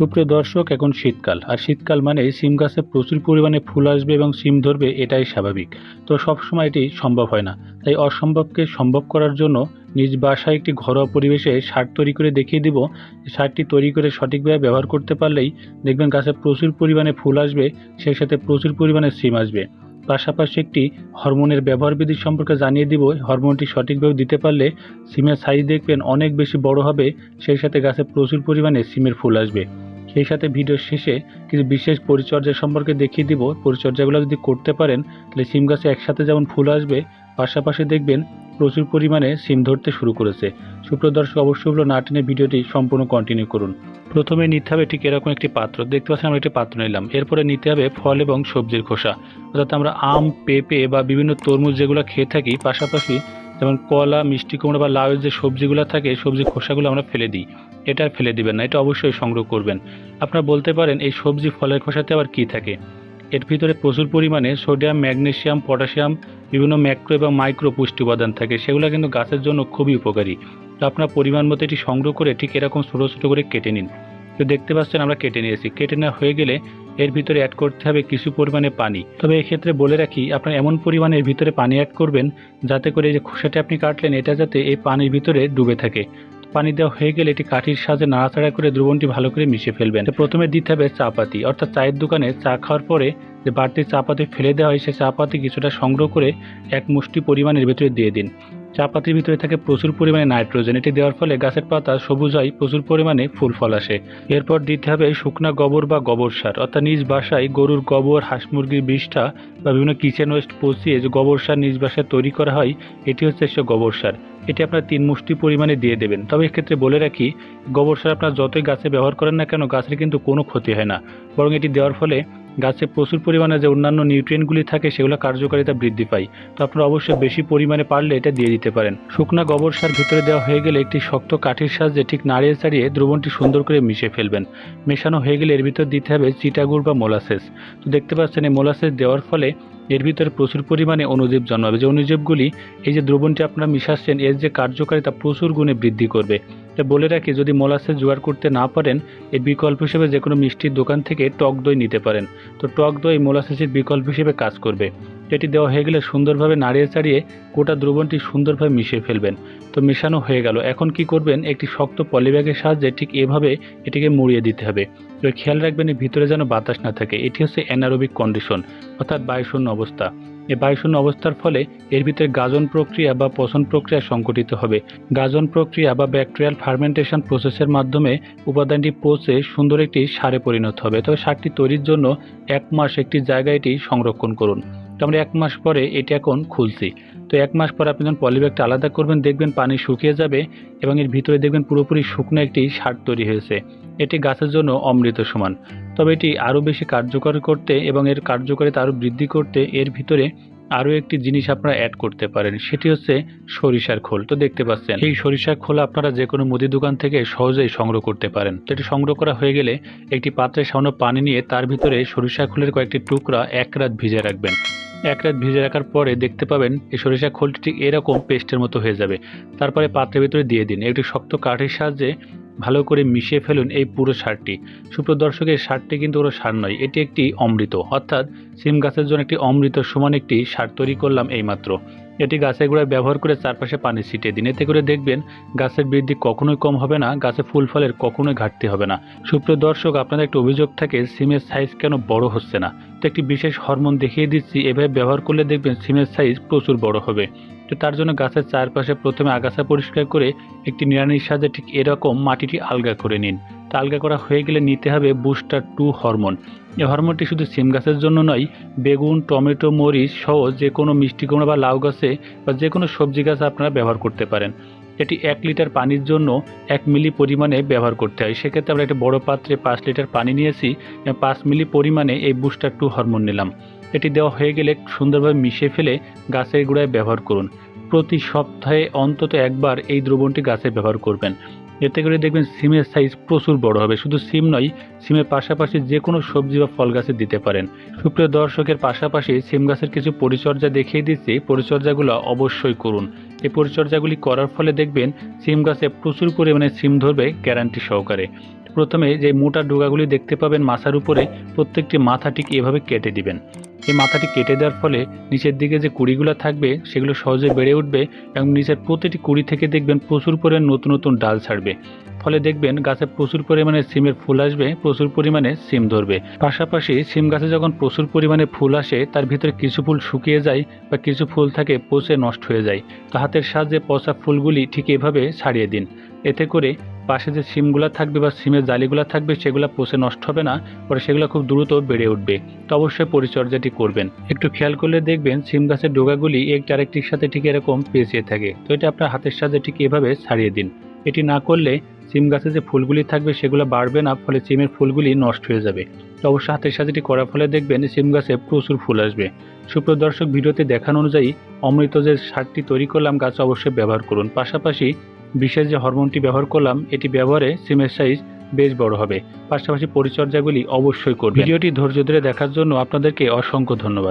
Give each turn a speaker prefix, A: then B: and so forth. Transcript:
A: সুপ্রিয় দর্শক, এখন শীতকাল। আর শীতকাল মানে সিম গাছে প্রচুর পরিমাণে ফুল আসবে এবং সিম ধরবে এটাই স্বাভাবিক। তো সবসময় এটি সম্ভব হয় না। তাই অসম্ভবকে সম্ভব করার জন্য নিজ বাসায় একটি ঘরোয়া পরিবেশে সার তৈরি করে দেখিয়ে দিব। সারটি তৈরি করে সঠিকভাবে ব্যবহার করতে পারলেই দেখবেন গাছে প্রচুর পরিমাণে ফুল আসবে, সেই সাথে প্রচুর পরিমাণে সিম আসবে। পাশাপাশি একটি হরমোনের ব্যবহার বিধি সম্পর্কে জানিয়ে দিব। হরমোনটি সঠিকভাবে দিতে পারলে সিমের সাইজ দেখবেন অনেক বেশি বড় হবে, সেই সাথে গাছে প্রচুর পরিমাণে সিমের ফুল আসবে। সেই সাথে ভিডিওর শেষে কিছু বিশেষ পরিচর্যা সম্পর্কে দেখিয়ে দিব। পরিচর্যাগুলো যদি করতে পারেন, তাহলে সিম গাছে একসাথে যেমন ফুল আসবে, পাশাপাশি দেখবেন প্রচুর পরিমাণে সিম ধরতে শুরু করেছে। সুপ্রিয় দর্শক, অবশ্যই হলো না টেনে ভিডিওটি সম্পূর্ণ কন্টিনিউ করুন। প্রথমে নিতে হবে ঠিক এরকম একটি পাত্র। দেখতে পাচ্ছেন আমরা একটি পাত্র নিলাম। এরপরে নিতে হবে ফল এবং সবজির খোসা। অর্থাৎ আমরা আম, পেঁপে বা বিভিন্ন তরমুজ যেগুলো খেয়ে থাকি, পাশাপাশি যেমন কলা, মিষ্টি কুমড়ো বা লাউয়ের যে সবজিগুলো থাকে সবজির খোসাগুলো আমরা ফেলে দিই। এটা আর ফেলে দিবেন না, এটা অবশ্যই সংগ্রহ করবেন। আপনারা বলতে পারেন, এই সবজি ফলের খোসাতে আবার কি থাকে? এর ভিতরে প্রচুর পরিমাণে সোডিয়াম, ম্যাগনেসিয়াম, পটাশিয়াম, বিভিন্ন ম্যাক্রো এবং মাইক্রো পুষ্টি উপাদান থাকে। সেগুলো কিন্তু গাছের জন্য খুবই উপকারী। তো আপনার পরিমাণ মতো এটি সংগ্রহ করে ঠিক এরকম ছোটো ছোটো করে কেটে নিন। তো দেখতে পাচ্ছেন আমরা কেটে নিয়েছি। কেটে নেওয়া হয়ে গেলে এর ভিতরে অ্যাড করতে হবে কিছু পরিমাণে পানি। তবে এক্ষেত্রে বলে রাখি, আপনার এমন পরিমাণে এর ভিতরে পানি অ্যাড করবেন যাতে করে যে খোসাটি আপনি কাটলেন, এটা যাতে এই পানির ভিতরে ডুবে থাকে। পানি দেওয়া হয়ে গেলে এটি কাঠির সাহায্যে নাড়াচাড়া করে দ্রবণটি ভালো করে মিশে ফেলবেন। প্রথমে দিতে হবে চা পাতি অর্থাৎ চায়ের দোকানে চা খাওয়ার পরে যে বাড়তি চা পাতি ফেলে দেওয়া হয় সে চা পাতি কিছুটা সংগ্রহ করে এক মুষ্টি পরিমাণের ভিতরে দিয়ে দিন। চা পাতির ভিতরে থাকে প্রচুর পরিমাণে নাইট্রোজেন। এটি দেওয়ার ফলে গাছের পাতা সবুজ হয়, প্রচুর পরিমাণে ফুল ফল আসে। এরপর দিতে হবে শুকনা গোবর বা গোবর সার। অর্থাৎ নিজ বাসায় গরুর গোবর, হাঁস মুরগির বিষ্ঠা বা বিভিন্ন কিচেন ওয়েস্ট পচিয়ে যে গোবর সার নিজ বাসায় তৈরি করা হয়, এটি হচ্ছে সে গোবর সার। এটি আপনার তিন মুষ্টি পরিমাণে দিয়ে দেবেন। তবে এক্ষেত্রে বলে রাখি, গোবর সার আপনার যতই গাছে ব্যবহার করেন না কেন, গাছের কিন্তু কোনো ক্ষতি হয় না। বরং এটি দেওয়ার ফলে গাছে প্রচুর পরিমাণে যে অন্যান্য নিউট্রিয়েন্টগুলি থাকে, সেগুলো কার্যকারিতা বৃদ্ধি পায়। তো আপনারা অবশ্যই বেশি পরিমাণে পারলে এটা দিয়ে দিতে পারেন। শুকনা গোবর সার ভিতরে দেওয়া হয়ে গেলে একটি শক্ত কাঠির সাহায্যে ঠিক নাড়িয়ে চাড়িয়ে দ্রবণটি সুন্দর করে মিশে ফেলবেন। মেশানো হয়ে গেলে এর ভিতর দিতে হবে চিটাগুড় বা মোলাসেস। তো দেখতে পাচ্ছেন এই মোলাসেস দেওয়ার ফলে এর ভিতরে প্রচুর পরিমাণে অনুজীব জন্মাবে। যে অনুজীবগুলি, এই যে দ্রবণটি আপনারা মিশাচ্ছেন, এর যে কার্যকারিতা প্রচুর গুণে বৃদ্ধি করবে। তা বলে রাখি, যদি মোলাসের জোগাড় করতে না পারেন, এর বিকল্প হিসেবে যে কোনো মিষ্টির দোকান থেকে টক দই নিতে পারেন। তো টক দই মোলাসেসের বিকল্প হিসেবে কাজ করবে। এটি দেওয়া হয়ে গেলে সুন্দরভাবে নাড়িয়ে চাড়িয়ে গোটা দ্রবণটি সুন্দরভাবে মিশিয়ে ফেলবেন। তো মেশানো হয়ে গেল। এখন কি করবেন? একটি শক্ত পলিব্যাগের সাহায্যে ঠিক এভাবে এটিকে মুড়িয়ে দিতে হবে। তো খেয়াল রাখবেন ভিতরে যেন বাতাস না থাকে। এটি হচ্ছে অ্যানারোবিক কন্ডিশন অর্থাৎ বায়ুশূন্য অবস্থা। এই বায়ুশূন্য অবস্থার ফলে এর ভিতরে গাজন প্রক্রিয়া বা পচন প্রক্রিয়া সংঘটিত হবে। গাজন প্রক্রিয়া বা ব্যাকটেরিয়াল ফার্মেন্টেশন প্রসেসের মাধ্যমে উপাদানটি পচে সুন্দর একটি সারে পরিণত হবে। তবে সারটি তৈরির জন্য এক মাস একটি জায়গায় এটি সংরক্ষণ করুন। তো আমরা এক মাস পরে এটি এখন খুলছি। তো এক মাস পর আপনি যখন পলিব্যাগটা আলাদা করবেন, দেখবেন পানি শুকিয়ে যাবে এবং এর ভিতরে দেখবেন পুরোপুরি শুকনো একটি সার তৈরি হয়েছে। এটি গাছের জন্য অমৃত সমান। তবে এটি আরও বেশি কার্যকর করতে এবং এর কার্যকারিতা আরও বৃদ্ধি করতে এর ভিতরে আরও একটি জিনিস আপনারা অ্যাড করতে পারেন, সেটি হচ্ছে সরিষার খোল। তো দেখতে পাচ্ছেন, এই সরিষার খোল আপনারা যে কোনো মুদি দোকান থেকে সহজেই সংগ্রহ করতে পারেন। তো এটি সংগ্রহ করা হয়ে গেলে একটি পাত্রে সামান্য পানি নিয়ে তার ভিতরে সরিষা খোলের কয়েকটি টুকরা এক রাত ভিজে রাখবেন। এক রাত ভিজে রাখার পরে দেখতে পাবেন এই সরিষা খোলটি ঠিক এরকম পেস্টের মতো হয়ে যাবে। তারপরে পাত্রের ভিতরে দিয়ে দিন। একটি শক্ত কাঠের সাহায্যে ভালো করে মিশিয়ে ফেলুন এই পুরো সারটি। সুপ্র দর্শকের সারটি কিন্তু ওরা সার নয়, এটি একটি অমৃত। অর্থাৎ সিম গাছের জন্য একটি অমৃত সমান একটি সার তৈরি করলাম এইমাত্র। এটি গাছের গোড়ায় ব্যবহার করে চারপাশে পানি ছিটিয়ে দিন। এতে করে দেখবেন গাছের বৃদ্ধি কখনোই কম হবে না, গাছে ফুল ফলের কখনোই ঘাটতি হবে না। সুপ্রিয় দর্শক আপনাদের একটা অভিযোগ থাকে, সিমের সাইজ কেন বড় হচ্ছে না? তো একটি বিশেষ হরমোন দেখিয়ে দিচ্ছি, এভাবে ব্যবহার করলে দেখবেন সিমের সাইজ প্রচুর বড় হবে। তো তার জন্য গাছের চারপাশে প্রথমে আগাছা পরিষ্কার করে একটি নিড়ানির সাহায্যে ঠিক এরকম মাটিটি আলগা করে নিন। তা আলগা করা হয়ে গেলে নিতে হবে বুস্টার টু হরমোন। এই হরমোনটি শুধু সিম গাছের জন্য নয়, বেগুন, টমেটো, মরিচ সহ যে কোনো মিষ্টি কুমড়া বা লাউ গাছে বা যে কোনো সবজি গাছ আপনারা ব্যবহার করতে পারেন। এটি এক লিটার পানির জন্য এক মিলি পরিমাণে ব্যবহার করতে হয়। সেক্ষেত্রে আমরা একটা বড় পাত্রে পাঁচ লিটার পানি নিয়েছি পাঁচ মিলি পরিমাণে এই বুস্টার টু হরমোন নিলাম। এটি দেওয়া হয়ে গেলে সুন্দরভাবে মিশিয়ে ফেলে গাছের গোড়ায় ব্যবহার করুন। প্রতি সপ্তাহে অন্তত একবার এই দ্রবণটি গাছে ব্যবহার করবেন। এতে করে দেখবেন সিমের সাইজ প্রচুর বড় হবে। শুধু সিম নয়, সিমের পাশাপাশি যে কোনো সবজি বা ফল গাছে দিতে পারেন। সুপ্রিয় দর্শকের পাশাপাশি সিম গাছের কিছু পরিচর্যা দেখিয়ে দিচ্ছি। পরিচর্যাগুলো অবশ্যই করুন। এই পরিচর্যাগুলি করার ফলে দেখবেন সিম গাছে প্রচুর পরিমাণে সিম ধরবে গ্যারান্টি সহকারে। প্রথমে যে মোটা ডোগাগুলি দেখতে পাবেন মাথার উপরে, প্রত্যেকটি মাথা ঠিক এভাবে কেটে দিবেন। এই মাথাটি কেটে দেওয়ার ফলে নিচের দিকে যে কুড়িগুলো থাকবে, সেগুলো সহজে বেড়ে উঠবে এবং নিচের প্রতিটি কুড়ি থেকে দেখবেন প্রচুর পরিমাণে নতুন নতুন ডাল ছাড়বে। ফলে দেখবেন গাছে প্রচুর পরিমাণে সিমের ফুল আসবে, প্রচুর পরিমাণে সিম ধরবে। পাশাপাশি সিম গাছে যখন প্রচুর পরিমাণে ফুল আসে, তার ভিতরে কিছু ফুল শুকিয়ে যায় বা কিছু ফুল থাকে, পচে নষ্ট হয়ে যায়। তো হাতের সাহায্যে পচা ফুলগুলি ঠিক এভাবে ছাড়িয়ে দিন। এতে করে পাশে যে সিমগুলো থাকবে বা সিমের জালিগুলো থাকবে, সেগুলো পচে নষ্ট হবে না, পরে সেগুলো খুব দ্রুত বেড়ে উঠবে। তো অবশ্যই পরিচর্যাটি করবেন। একটু খেয়াল করলে দেখবেন সিম গাছের ডোগাগুলি একটি আরেকটির সাথে ঠিক এরকম পেঁচিয়ে থাকে। তো এটা আপনার হাতের সাহায্যে ঠিক এভাবে ছাড়িয়ে দিন। এটি না করলে সিম গাছে যে ফুলগুলি থাকবে, সেগুলো বাড়বে না, ফলে সিমের ফুলগুলি নষ্ট হয়ে যাবে। তো অবশ্যই হাতের সাথে এটি করার ফলে দেখবেন সিম গাছে প্রচুর ফুল আসবে। সুপ্রিয় দর্শক, ভিডিওতে দেখানো অনুযায়ী অমৃত যে সারটি তৈরি করলাম, গাছ অবশ্যই ব্যবহার করুন। পাশাপাশি বিশেষ যে হরমোনটি ব্যবহার করলাম এটি ব্যবহারে সিমের সাইজ বেশ বড় হবে। পাশাপাশি পরিচর্যাগুলি অবশ্যই করবে ভিডিওটি ধৈর্য ধরে দেখার জন্য আপনাদেরকে অসংখ্য ধন্যবাদ।